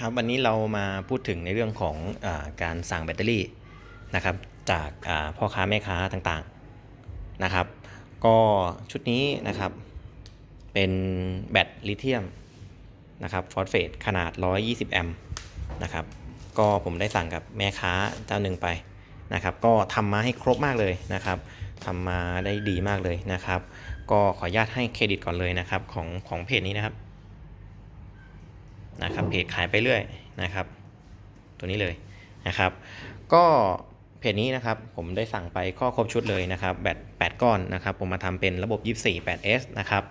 ครับวันนี้เรามาพูดถึงในเรื่องของอการสั่งแบตเตอรี่นะครับจากาพ่อค้าแม่ค้าต่างๆนะครับ ก็ชุดนี้นะครับเป็นแบตลิเธียมนะครับฟอสเฟตขนาด 120 แอมป์นะครับก็ผมได้สั่งกับแม่ค้าเจ้าหนึ่งไปนะครับก็ทำมาให้ครบมากเลยนะครับทำมาได้ดีมากเลยนะครับ ก็ขออนุญาตให้เครดิตก่อนเลยนะครับของของเพจนี้นะครับ นะครับเพจขายไปเรื่อยนะครับ ตัวนี้เลยนะครับ ก็เพจนี้นะครับผมได้สั่งไปข้อครบชุดเลยนะครับแบต8ก้อนนะครับ ผมมาทำเป็นระบบ 24 8S นะครับ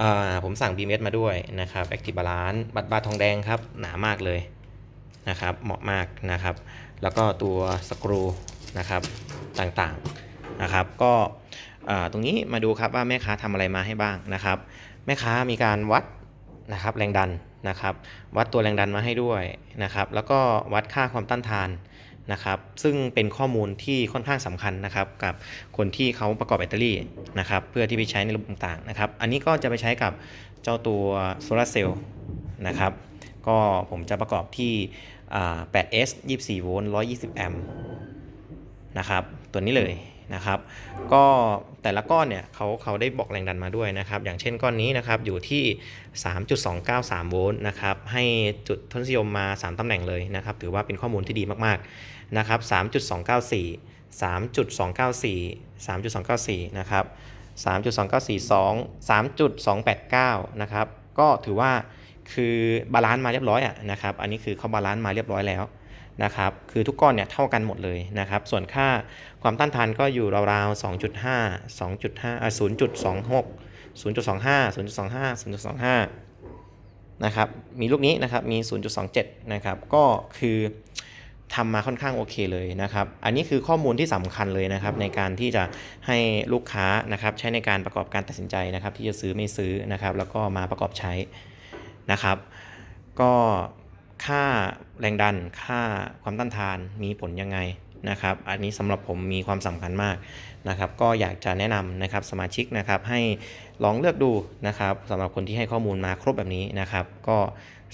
อ่าผมสั่ง BMS มาด้วยนะครับ Active Balance บัตรบาททองแดงครับ หนามากเลยนะครับ เหมาะมากนะครับ แล้วก็ตัวสกรูนะครับต่างๆนะครับ ก็อ่าตรงนี้มาดูครับว่าแม่ค้าทำอะไรมาให้บ้างนะครับ แม่ค้ามีการวัด นะครับแรงดันนะครับ วัดตัวแรงดันมาให้ด้วยนะครับ แล้วก็วัดค่าความต้านทานนะครับ ซึ่งเป็นข้อมูลที่ค่อนข้างสำคัญนะครับ กับคนที่เขาประกอบแบตเตอรี่นะครับ เพื่อที่ไปใช้ในระบบต่างๆนะครับ อันนี้ก็จะไปใช้กับเจ้าตัวโซลาร์เซลล์นะครับ ก็ผมจะประกอบที่ 8S 24 โวลต์ 120 แอมป์นะครับ ตัวนี้เลยนะครับ ก็แต่ละก้อนเนี่ยเขาเขาได้บอกแรงดันมาด้วยนะครับ อย่างเช่นก้อนนี้นะครับอยู่ที่ 3.293 โวลต์นะครับ ให้จุดทศนิยมมา 3ตำแหน่งเลยนะครับ ถือว่าเป็นข้อมูลที่ดีมากๆนะครับ 3.294 3.294 3.294 นะครับ 3.2942 3.289 นะครับ ก็ถือว่าคือบาลานซ์มาเรียบร้อยอะนะครับ อันนี้คือเขาบาลานซ์มาเรียบร้อยแล้ว นะครับคือทุกก้อนเนี่ยเท่ากันหมดเลยนะครับ ส่วนค่าความต้านทานก็อยู่ราวๆ 2.5 2.5อ่า0.26 0.25 0.25 0.25 นะครับ มีลูกนี้นะครับ มี 0.27 นะครับ ก็คือทำมาค่อนข้างโอเคเลยนะครับ อันนี้คือข้อมูลที่สำคัญเลยนะครับ ในการที่จะให้ลูกค้านะครับใช้ในการประกอบการตัดสินใจนะครับ ที่จะซื้อไม่ซื้อนะครับ แล้วก็มาประกอบใช้นะครับ ก็ ค่าแรงดัน ค่าความต้านทานมีผลยังไงนะครับ อันนี้สำหรับผมมีความสำคัญมากนะครับ ก็อยากจะแนะนำนะครับสมาชิกนะครับให้ลองเลือกดูนะครับสำหรับคนที่ให้ข้อมูลมาครบแบบนี้นะครับ ก็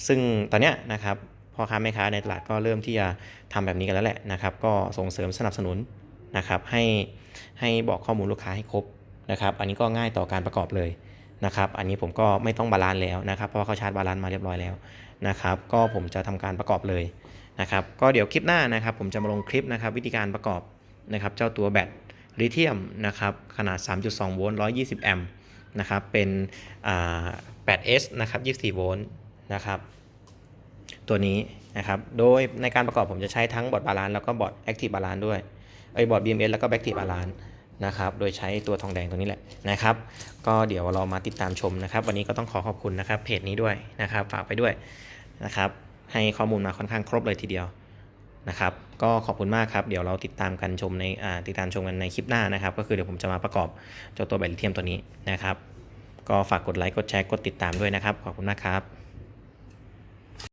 ซึ่งตอนเนี้ยนะครับพ่อค้าแม่ค้าในตลาดก็เริ่มที่จะทำแบบนี้กันแล้วแหละนะครับ ก็ส่งเสริมสนับสนุนนะครับ ให้ให้บอกข้อมูลลูกค้าให้ครบนะครับ อันนี้ก็ง่ายต่อการประกอบเลยนะครับ อันนี้ผมก็ไม่ต้องบาลานซ์แล้วนะครับ เพราะว่าเขาชาร์จบาลานซ์มาเรียบร้อยแล้ว นะครับ ก็ผมจะทำการประกอบเลยนะครับ ก็เดี๋ยวคลิปหน้านะครับ ผมจะมาลงคลิปนะครับ วิธีการประกอบนะครับ เจ้าตัวแบตลิเธียมนะครับขนาด 3.2 โวลต์ 120 แอมป์นะครับ เป็นอ่า 8S นะครับ 24 โวลต์นะครับ ตัวนี้นะครับ โดยในการประกอบผมจะใช้ทั้งบอร์ดบาลานซ์แล้วก็บอร์ดแอคทีฟบาลานซ์ด้วยไอ้บอร์ด BMS แล้วก็แบ็กทีฟบาลานซ์นะครับ โดยใช้ตัวทองแดงตัวนี้แหละนะครับ ก็เดี๋ยวเรามาติดตามชมนะครับ วันนี้ก็ต้องขอขอบคุณนะครับเพจนี้ด้วยนะครับ ฝากไปด้วย นะครับ ให้ข้อมูลมาค่อนข้างครบเลยทีเดียวนะครับ ก็ขอบคุณมากครับ เดี๋ยวเราติดตามกันชมในติดตามชมกันในคลิปหน้านะครับ ก็คือเดี๋ยวผมจะมาประกอบเจ้าตัวแบตลิเทียมตัวนี้นะครับ ก็ฝากกดไลค์ กดแชร์ กดติดตามด้วยนะครับ ขอบคุณมากครับ